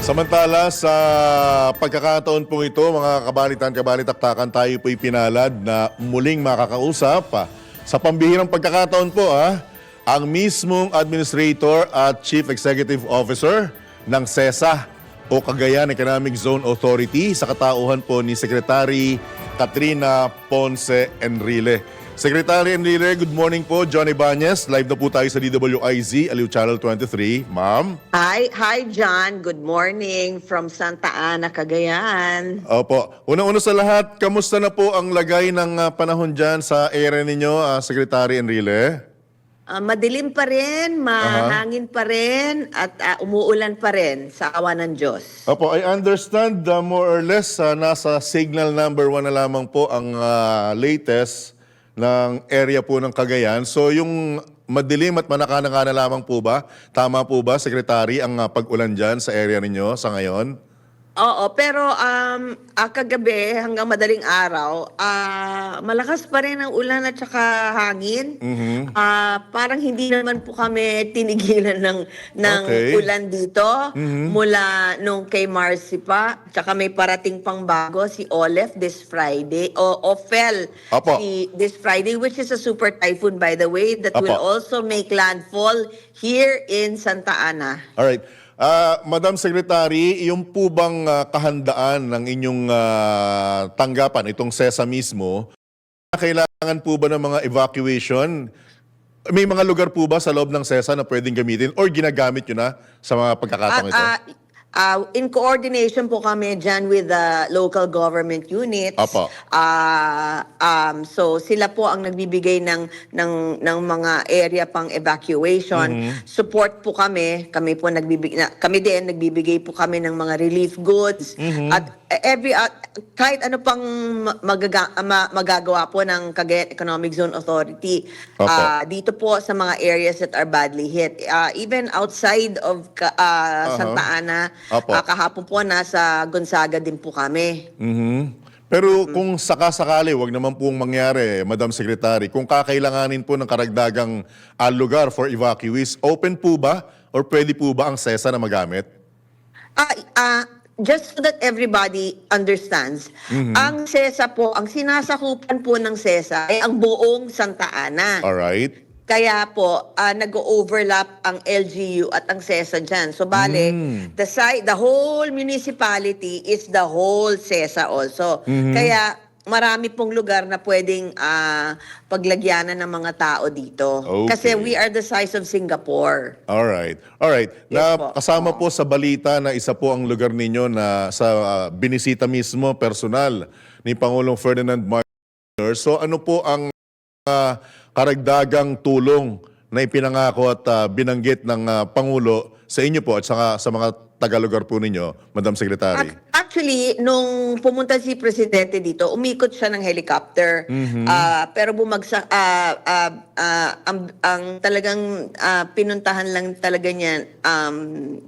Samantala, sa pagkakataon pong ito, mga kabalitan, kabalitaktakan, tayo po'y pinalad na muling makakausap ah, sa pambihirang pagkakataon po, ah, ang mismong Administrator at Chief Executive Officer ng CESA o Cagayan Economic Zone Authority sa katauhan po ni Secretary Katrina Ponce Enrile. Secretary Enrile, good morning po. Johnny Banyes, live na po tayo sa DWIZ, Aliw Channel 23. Ma'am. Hi, hi John. Good morning from Santa Ana, Cagayan. Opo. Una-una sa lahat, kamusta na po ang lagay ng ah, panahon dyan sa area ninyo, ah, Secretary Enrile? Ah, madilim pa rin, mahangin pa rin, at ah, umuulan pa rin sa awa ng Diyos. Opo, I understand ah, more or less ah, nasa signal number one na lamang po ang ah, latest ng area po ng Cagayan. So yung madilim at manaka-naka na lamang po ba? Tama po ba, Secretary, ang ah, pag-ulan dyan sa area ninyo sa ngayon? Oo, pero um, ah, kagabi hanggang madaling araw, ah, malakas pa rin ang ulan at saka hangin. Mhm. Ah, parang hindi naman po kami tinigilan ng, ng Okay. ulan dito mula nung kay Marcy pa. Tsaka may parating pang bago, si Olef this Friday, o Ophel Apo. si this Friday, which is a super typhoon by the way, that Apo. will also make landfall here in Santa Ana. Alright. Ah, Madam Secretary, yung po bang ah, kahandaan ng inyong ah, tanggapan, itong SESA mismo, kailangan po ba ng mga evacuation? May mga lugar po ba sa loob ng SESA na pwedeng gamitin or ginagamit nyo na sa mga pagkakataong ito? Ah, ah, in coordination po kami dyan with the local government units. Apo. Ah, um, so sila po ang nagbibigay ng ng ng mga area pang evacuation. Mm-hmm. Support po kami. Kami po nagbibigay na, kami din nagbibigay po kami ng mga relief goods Mm-hmm. at every ah, kahit ano pang ma- magaga, ma- magagawa po ng Cagayan Economic Zone Authority Apo. ah, dito po sa mga areas that are badly hit. Ah, even outside of ah, Uh-huh. Santa Ana, ah, kahapon po nasa Gonzaga din po kami. Mhm. Pero kung sakasakali, wag naman pong mangyari, Madam Secretary, kung kakailanganin po ng karagdagang ah, lugar for evacuees, open po ba or pwede po ba ang SESA na magamit? Ah, ah, just so that everybody understands, Mm-hmm. ang SESA po, ang sinasakupan po ng SESA ay ang buong Santa Ana. Alright. Kaya po, ah, nag-overlap ang LGU at ang SESA dyan. So, bale, Mm. the, side, the whole municipality is the whole SESA also. Mm-hmm. Kaya, marami pong lugar na pwedeng ah, paglagyanan ng mga tao dito. Okay. Kasi we are the size of Singapore. Alright. Alright. na Yes po. kasama po sa balita na isa po ang lugar ninyo na sa ah, binisita mismo personal ni Pangulong Ferdinand Marcos. So ano po ang ah, karagdagang tulong na ipinangako at ah, binanggit ng ah, Pangulo sa inyo po at saka sa mga taga-lugar po ninyo, Madam Secretary? Ac- Actually, nung pumunta si Presidente dito, umikot siya ng helicopter. Ah, pero bumagsak, ah, ah, ah, ang, ang talagang ah, pinuntahan lang talaga niya um,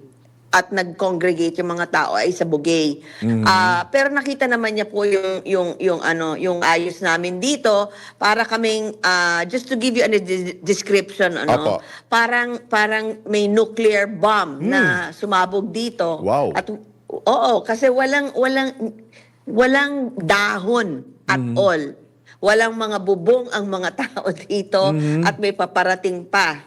at nag-congregate yung mga tao ay sa Bugay. Ah, pero nakita naman niya po yung yung yung ano, yung ayos namin dito para kaming ah, just to give you a de- description ano, Apo. parang parang may nuclear bomb na sumabog dito. Wow. At oo, kasi walang walang walang dahon at all. Walang mga bubong ang mga tao dito at may paparating pa.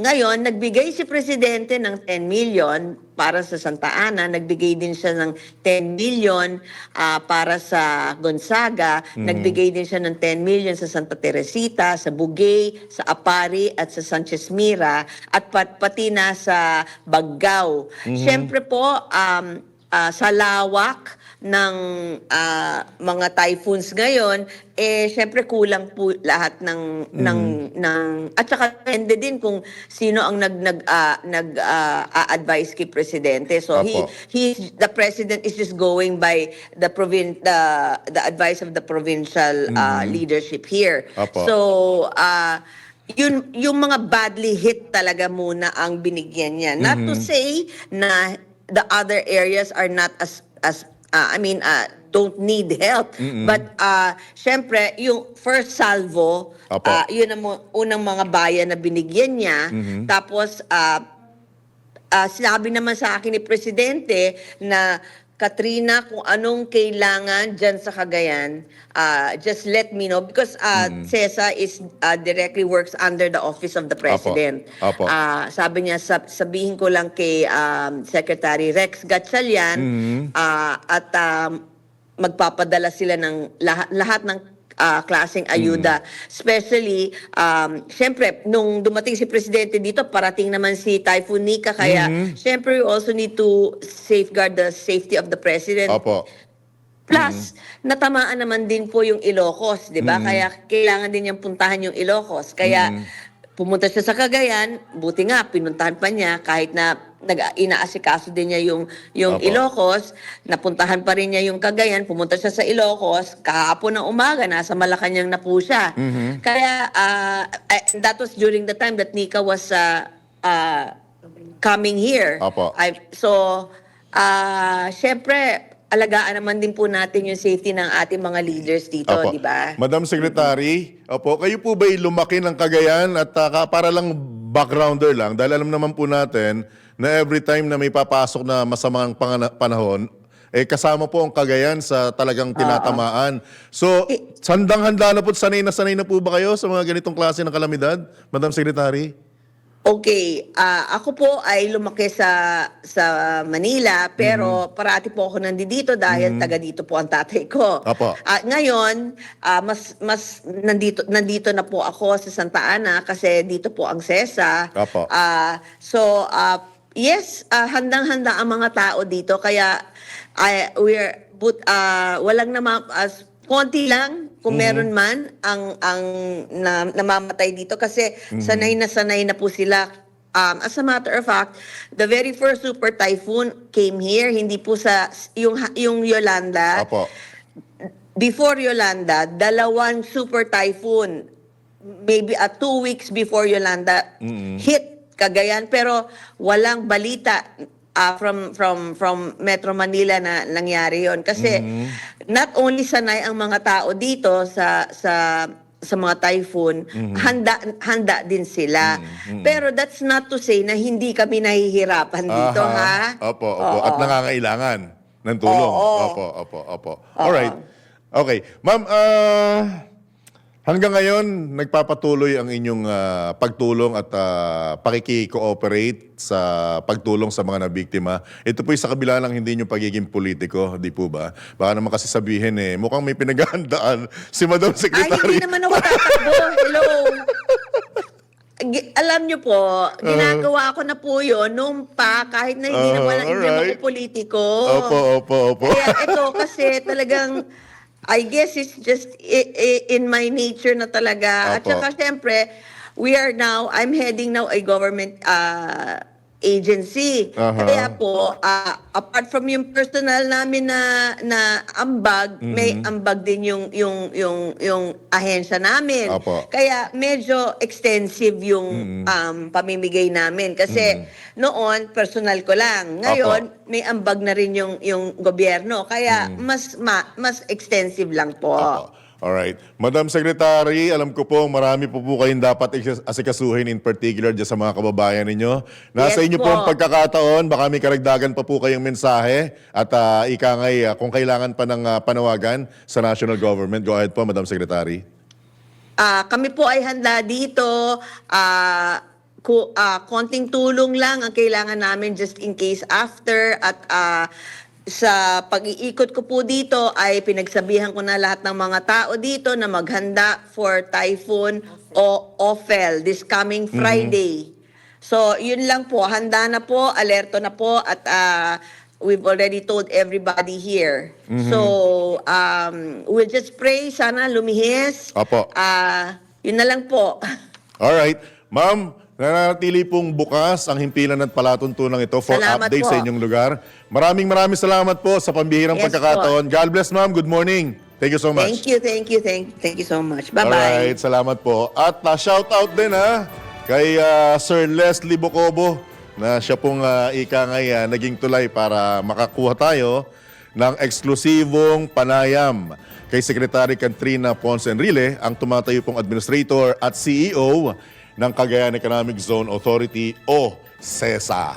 Ngayon, nagbigay si Presidente ng 10 million para sa Santa Ana. Nagbigay din siya ng 10 million ah, para sa Gonzaga. Nagbigay din siya ng 10 million sa Santa Teresita, sa Bugay, sa Apari at sa Sanchez Mira at pat, pati na sa Baggao. Siyempre po, um, ah, sa lawak ng ah, mga typhoons ngayon, eh syempre kulang po lahat ng ng ng at saka depende din kung sino ang nag nag ah, nag ah, a-advise kay presidente. So he Apo. he the president is just going by the provin the the advice of the provincial ah, leadership here. Apo. So ah yun yung mga badly hit talaga muna ang binigyan niya. Not to say na the other areas are not as as uh, I mean uh, don't need help. But uh syempre yung first salvo uh, yun ang unang mga bayan na binigyan niya. Tapos uh, ah, sinabi naman sa akin ni Presidente na Katrina, kung anong kailangan dyan sa Cagayan, ah, just let me know because uh, CESA is ah, directly works under the office of the President. Apo. Ah, sabi niya, sab- sabihin ko lang kay um, Secretary Rex Gatchalian ah, at um, magpapadala sila ng lahat, lahat ng ah, klaseng ayuda. Especially, um, syempre, nung dumating si Presidente dito, parating naman si Typhoon Nika. Kaya, syempre, we also need to safeguard the safety of the President. Opo. Plus, natamaan naman din po yung Ilocos, di ba? Kaya kailangan din niyang puntahan yung Ilocos. Kaya pumunta siya sa Cagayan, buti nga, pinuntahan pa niya kahit na nag inaasikaso din niya yung yung Opo. Ilocos, napuntahan pa rin niya yung Cagayan, pumunta siya sa Ilocos, kahapon ng umaga nasa Malacanang na po siya. Kaya ah, eh, that was during the time that Nika was ah, ah, coming here. Opo. I, so, ah, syempre, alagaan naman din po natin yung safety ng ating mga leaders dito, di ba? Madam Secretary, opo, kayo po ba'y lumaki ng Cagayan at ka- para lang backgrounder lang dahil alam naman po natin na every time na may papasok na masamang panahon, eh kasama po ang Cagayan sa talagang tinatamaan. So, Eh, sandang-handa na po, sanay na sanay na po ba kayo sa mga ganitong klase ng kalamidad, Madam Secretary? Okay, ah, ako po ay lumaki sa sa Manila pero parati po ako nandito dahil taga dito po ang tatay ko. Apo. Ah, ngayon, ah, mas mas nandito nandito na po ako sa Santa Ana kasi dito po ang SESA. Apo. Ah, so ah, yes, ah, handang-handa ang mga tao dito. Kaya I we're but ah, walang nama as konti lang kung meron man ang ang na, namamatay dito. Kasi sanay na sanay na po sila. Um, as a matter of fact, the very first super typhoon came here, hindi po sa yung yung Yolanda. Opo. Before Yolanda, dalawang super typhoon, maybe a two weeks before Yolanda, hit Cagayan, pero walang balita ah, from from from Metro Manila na nangyari yon kasi not only sanay ang mga tao dito sa sa sa mga typhoon, handa handa din sila. Pero that's not to say na hindi kami nahihirapan dito, ha? Aha. Opo, opo. At nangangailangan ng tulong. Oo. Opo, opo, opo. Alright. Okay. Ma'am, ah, hanggang ngayon, nagpapatuloy ang inyong ah, pagtulong at ah, pakiki-cooperate sa pagtulong sa mga nabiktima. Ito po'y sa kabila ng hindi nyo pagiging politiko, di po ba? Baka naman kasi sabihin eh, mukhang may pinaghahandaan si Madam Ay, Secretary. hindi naman ako tatakbo. Hello. Alam niyo po, ginagawa ko na po yun nung pa, kahit na hindi Uh, naman, hindi naman alright. ako politiko. Opo, opo, opo. Kaya ito kasi talagang, I guess it's just i- i- in my nature na talaga. At Opo. saka syempre, we are now, I'm heading now a government uh, agency. Aha. Kaya po, ah, apart from yung personal namin na na ambag, may Mm-hmm. ambag din yung yung yung yung ahensya namin. Opo. Kaya medyo extensive yung Mm-hmm. um, pamimigay namin kasi noon personal ko lang. Ngayon may ambag na rin yung yung gobyerno. Kaya Mm-hmm. mas ma, mas extensive lang po. Opo. Alright. Madam Secretary, alam ko po marami po po kayong dapat asikasuhin in particular dyan sa mga kababayan ninyo. Nasa Yes inyo po po. ang pagkakataon, baka may karagdagan pa po kayong mensahe at uh, ikangay ah, kung kailangan pa ng ah, panawagan sa national government. Go ahead po, Madam Secretary. Ah, kami po ay handa dito. Ah, ku, ah, konting tulong lang ang kailangan namin just in case after at ah, sa pag-iikot ko po dito ay pinagsabihan ko na lahat ng mga tao dito na maghanda for typhoon o Ophel this coming Friday. So, yun lang po. Handa na po, alerto na po at ah, we've already told everybody here. So, um, we'll just pray sana lumihis. Opo. Ah, yun na lang po. Alright. Ma'am, nananatili pong bukas ang himpilan at palatuntunan ito for Salamat updates po. sa inyong lugar. Maraming maraming salamat po sa pambihirang Yes pagkakataon. God bless, ma'am. Good morning. Thank you so much. Thank you, thank you, thank, thank you so much. Bye-bye. Alright, salamat po. At uh, shout out din ha kay ah, Sir Leslie Bocobo na siya pong uh, ika ngay ah, naging tulay para makakuha tayo ng eksklusibong panayam kay Secretary Katrina Ponce Enrile, ang tumatayo pong administrator at CEO ng Cagayan Economic Zone Authority o CESA.